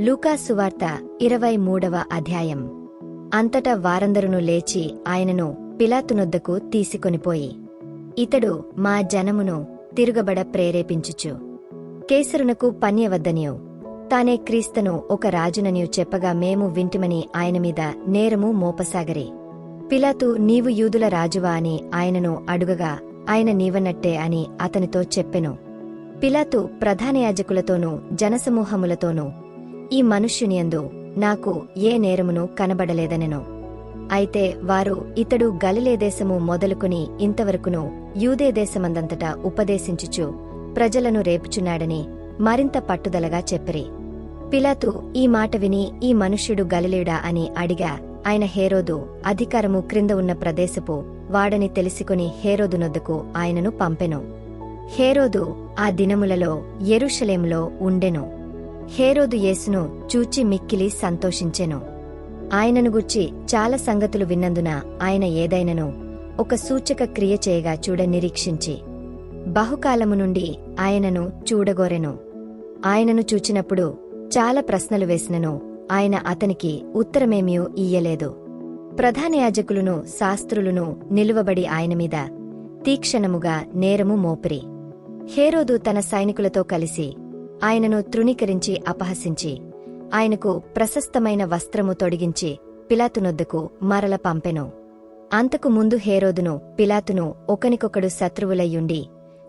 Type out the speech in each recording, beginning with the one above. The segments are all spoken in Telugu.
లూకా సువార్త ఇరవై మూడవ అధ్యాయం. అంతటా వారందరును లేచి ఆయనను పిలాతునొద్దకు తీసుకొనిపోయి ఇతడు మా జనమును తిరుగబడ ప్రేరేపించుచు కేసరునకు పన్యవద్దనియు. తానే క్రీస్తను ఒక రాజుననియు చెప్పగా మేము వింటిమని ఆయన మీద నేరము మోపసాగరి. పిలాతు నీవు యూదుల రాజువా అని ఆయనను అడుగగా ఆయన నీవన్నట్టే అని అతనితో చెప్పెను. పిలాతు ప్రధాన యాజకులతోనూ జనసమూహములతోనూ ఈ మనుష్యునియందు నాకు ఏ నేరమును కనబడలేదనెను. అయితే వారు ఇతడు గలిలేదేశము మొదలుకుని ఇంతవరకును యూదే దేశమందంతటా ఉపదేశించుచు ప్రజలను రేపుచున్నాడని మరింత పట్టుదలగా చెప్పిరి. పిలాతు ఈ మాట విని ఈ మనుష్యుడు గలిలేడా అని అడిగా. ఆయన హేరోదు అధికారము క్రింద ఉన్న ప్రదేశపు వాడని తెలిసికొని హేరోదునొద్దకు ఆయనను పంపెను. హేరోదు ఆ దినములలో యెరూషలేములో ఉండెను. హేరోదు యేసును చూచి మిక్కిలి సంతోషించెను. ఆయనను గుర్చి చాలా సంగతులు విన్నందున ఆయన ఏదైనను ఒక సూచక క్రియ చేయగా చూడ నిరీక్షించి. బహుకాలము నుండి ఆయనను చూడగోరెను. ఆయనను చూచినప్పుడు చాలా ప్రశ్నలు వేసినను. ఆయన అతనికి ఉత్తరమేమియూ ఇయ్యలేదు. ప్రధాన యాజకులును శాస్త్రులును నిలువబడి ఆయన మీద తీక్షణముగా నేరము మోపిరి. హేరోదు తన సైనికులతో కలిసి ఆయనను తృణీకరించి అపహసించి ఆయనకు ప్రశస్తమైన వస్త్రము తొడిగించి పిలాతునొద్దకు మరల పంపెను. అంతకు ముందు హేరోదును పిలాతును ఒకనికొకడు శత్రువులయ్యుండి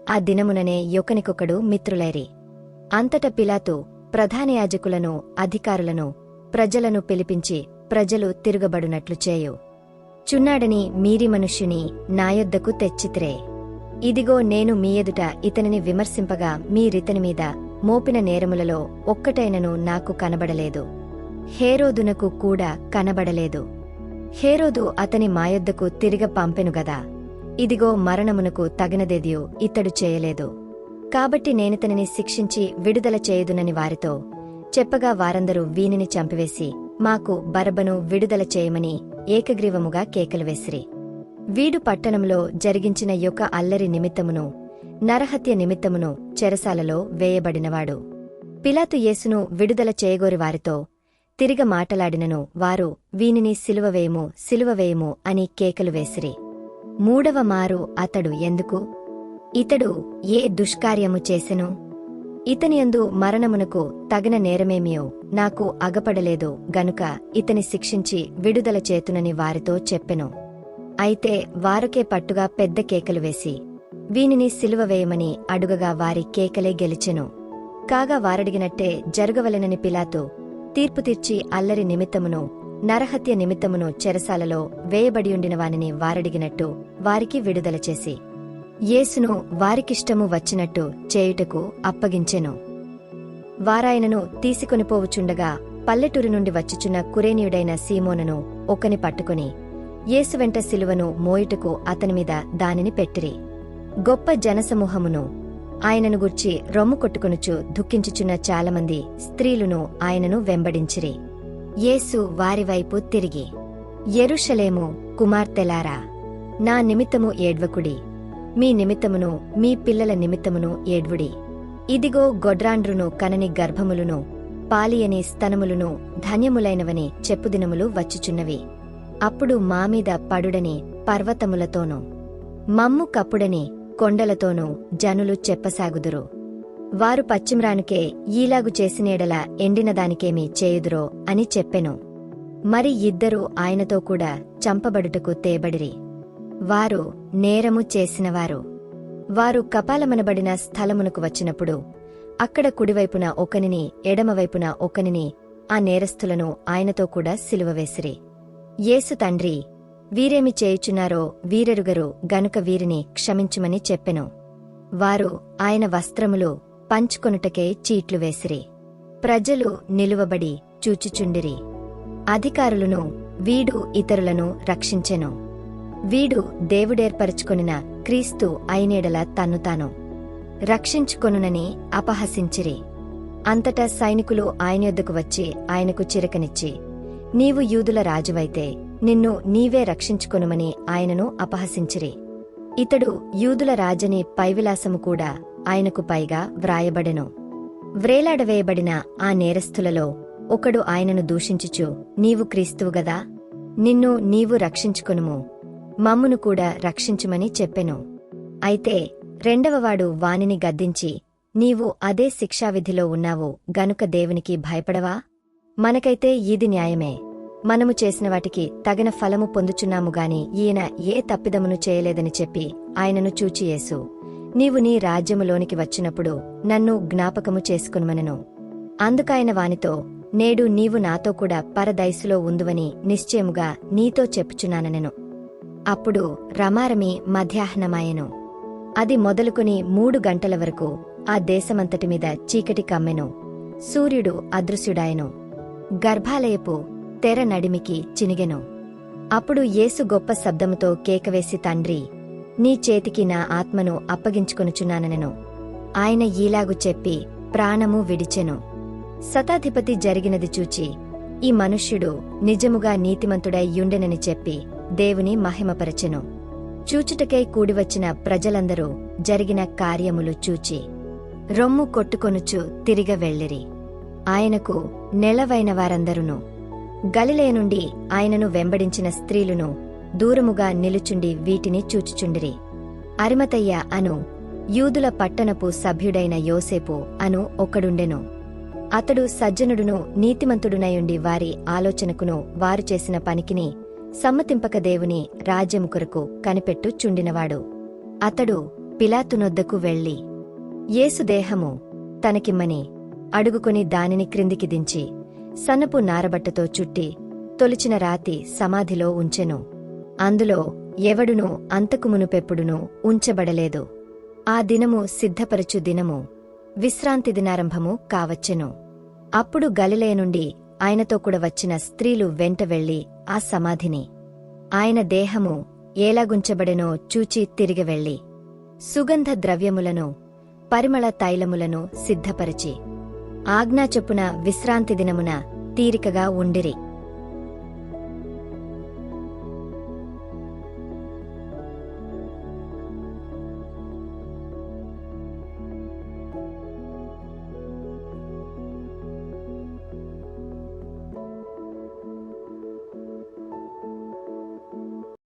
ఆ దినముననే యొకనికొకడు మిత్రులైరి. అంతట పిలాతు ప్రధాన యాజకులను అధికారులను ప్రజలను పిలిపించి ప్రజలు తిరుగబడునట్లు చేయు. చున్నాడని మీరి మనుష్యుని నాయొద్దకు తెచ్చిత్రే. ఇదిగో నేను మీ ఎదుట ఇతనిని విమర్శింపగా మీరితని మీద మోపిన నేరములలో ఒక్కటైనను నాకు కనబడలేదు. హేరోదునకు కూడా కనబడలేదు. హేరోదు అతని మాయొద్దకు తిరిగ పంపెనుగదా ఇదిగో మరణమునకు తగినదేదియో ఇతడు చేయలేదు. కాబట్టి నేనితనిని శిక్షించి విడుదల చేయుదునని వారితో చెప్పగా వారందరూ వీనిని చంపివేసి మాకు బరబను విడుదల చేయమని ఏకగ్రీవముగా కేకలు వేసిరి. వీడు పట్టణంలో జరిగించిన యొక్క అల్లరి నిమిత్తమును నరహత్య నిమిత్తమును చెరసాలలో వేయబడినవాడు. పిలాతు యేసును విడుదల చేయగోరి వారితో తిరిగ మాటలాడినను వారు వీనిని సిలువవేయము సిలువవేయము అని కేకలు వేసిరి. మూడవ మారు అతడు ఎందుకు? ఇతడు ఏ దుష్కార్యము చేసెను? ఇతనియందు మరణమునకు తగిన నేరమేమియో నాకు అగపడలేదు గనుక ఇతని శిక్షించి విడుదల చేతునని వారితో చెప్పెను. అయితే వారకే పట్టుగా పెద్ద కేకలు వేసి వీనిని సిలువ వేయమని అడుగగా వారి కేకలే గెలిచెను. కాగా వారడిగినట్టే జరగవలెనని పిలాతు తీర్పు తీర్చి అల్లరి నిమిత్తమును నరహత్య నిమిత్తమును చెరసాలలో వేయబడియుండిన వానిని వారడిగినట్టు వారికి విడుదల చేసి యేసును వారికిష్టము వచ్చినట్టు చేయుటకు అప్పగించెను. వారాయనను తీసుకొనిపోవుచుండగా పల్లెటూరి నుండి వచ్చుచున్న కురేనీయుడైన సీమోనను ఒకని పట్టుకుని యేసు వెంట సిలువను మోయుటకు అతనిమీద దానిని పెట్టిరి. గొప్ప జనసమూహమును. ఆయనను గుర్చి రొమ్ము కొట్టుకొనుచు దుఃఖించుచున్న చాలామంది స్త్రీలును ఆయనను వెంబడించిరి. యేసు వారివైపు తిరిగి ఎరుషలేము కుమార్తెలారా నా నిమిత్తము ఏడ్వకుడి. మీ నిమిత్తమును మీ పిల్లల నిమిత్తమును ఏడ్వుడి. ఇదిగో గొడ్రాండ్రును కనని గర్భములును పాలియని స్తనములును ధన్యములైనవని చెప్పుదినములు వచ్చుచున్నవి. అప్పుడు మామీద పడుడని పర్వతములతోనూ మమ్ము కప్పుడని కొండలతోనూ జనులు చెప్పసాగుదురు. వారు పశ్చిమ్రానుకే ఈలాగు చేసినేడల ఎండినదానికేమి చేయుదురో అని చెప్పెను. మరి ఇద్దరు ఆయనతో కూడా చంపబడుటకు తేబడిరి. వారు నేరము చేసినవారు. వారు కపాలమనబడిన స్థలమునకు వచ్చినప్పుడు అక్కడ కుడివైపున ఒకనిని ఎడమవైపున ఒకనిని ఆ నేరస్థులను ఆయనతో కూడా సిలువవేసిరి యేసు తండ్రి వీరేమి చేయుచున్నారో వీరెరుగరు గనుక వీరిని క్షమించుమని చెప్పెను. వారు ఆయన వస్త్రములు పంచుకొనుటకే చీట్లు వేసిరి. ప్రజలు నిలువబడి చూచుచుండిరి. అధికారులను వీడు ఇతరులను రక్షించెను. వీడు దేవుడేర్పరచుకొనిన క్రీస్తు అయినేడల తన్ను తాను. రక్షించుకొనునని అపహసించిరి. అంతటా సైనికులు ఆయన యొద్దకు వచ్చి ఆయనకు చిరకనిచ్చి నీవు యూదుల రాజువైతే నిన్ను నీవే రక్షించుకొనుమని ఆయనను అపహసించిరి. ఇతడు యూదుల రాజని పైవిలాసము కూడా ఆయనకు పైగా వ్రాయబడెను. వ్రేలాడవేయబడిన ఆ నేరస్థులలో ఒకడు ఆయనను దూషించుచు నీవు క్రీస్తువు గదా? నిన్ను నీవు రక్షించుకొనుము. మమ్మును కూడా రక్షించుమని చెప్పెను. అయితే రెండవవాడు వానిని గద్దించి నీవు అదే శిక్షావిధిలో ఉన్నావు గనుక దేవునికి భయపడవా? మనకైతే ఇది న్యాయమే. మనము చేసిన వాటికి తగిన ఫలము పొందుచున్నాము గాని ఈయన ఏ తప్పిదమును చేయలేదని చెప్పి ఆయనను చూచియేసు నీవు నీ రాజ్యములోనికి వచ్చినప్పుడు నన్ను జ్ఞాపకము చేసుకునుమనను. అందుకాయన వానితో నేడు నీవు నాతో కూడా పరదైసులో ఉందువని నిశ్చయముగా నీతో చెప్పుచున్నాననెను. అప్పుడు రమారమి మధ్యాహ్నమాయెను. అది మొదలుకొని మూడు గంటల వరకు ఆ దేశమంతటి మీద చీకటి కమ్మెను. సూర్యుడు అదృశ్యుడాయెను. గర్భాలయపు తెర నడిమికి చినిగెను. అప్పుడు యేసు గొప్ప శబ్దముతో కేకవేసి తండ్రి నీ చేతికి నా ఆత్మను అప్పగించుకొనుచున్నానెను ఆయన ఈలాగు చెప్పి ప్రాణము విడిచెను. శతాధిపతి జరిగినది చూచి ఈ మనుష్యుడు నిజముగా నీతిమంతుడై యుండెనని చెప్పి దేవుని మహిమపరచెను. చూచుటకై కూడివచ్చిన ప్రజలందరూ జరిగిన కార్యములు చూచి రొమ్ము కొట్టుకొనుచు తిరిగ వెళ్ళిరి. ఆయనకు నెలవైన వారందరును గలిలే నుండి ఆయనను వెంబడించిన స్త్రీలును దూరముగా నిలుచుండి వీటిని చూచుచుండిరి. అరిమతయ్య అను యూదుల పట్టణపు సభ్యుడైన యోసేపు అను ఒకడుండెను. అతడు సజ్జనుడును నీతిమంతుడునయుండి వారి ఆలోచనకును వారు చేసిన పనికిని సమ్మతింపక దేవుని రాజ్యము కొరకు కనిపెట్టు చుండినవాడు. అతడు పిలాతునొద్దకు వెళ్ళి యేసుదేహము తనకిమ్మని అడుగుకొని దానిని క్రిందికి దించి సన్నపు నారబట్టతో చుట్టి తొలిచిన రాతి సమాధిలో ఉంచెను. అందులో ఎవడునూ అంతకుమునుపెప్పుడునూ ఉంచబడలేదు. ఆ దినము సిద్ధపరచు దినము విశ్రాంతి దినారంభము కావచ్చెను. అప్పుడు గలిలయ నుండి ఆయనతో కూడా వచ్చిన స్త్రీలు వెంట వెళ్ళి ఆ సమాధిని ఆయన దేహము ఏలాగుంచబడెనో చూచి తిరిగి వెళ్ళి సుగంధ ద్రవ్యములను పరిమళ తైలములను సిద్ధపరిచి ఆజ్ఞా చొప్పున విశ్రాంతి దినమున తీరికగా ఉండిరి.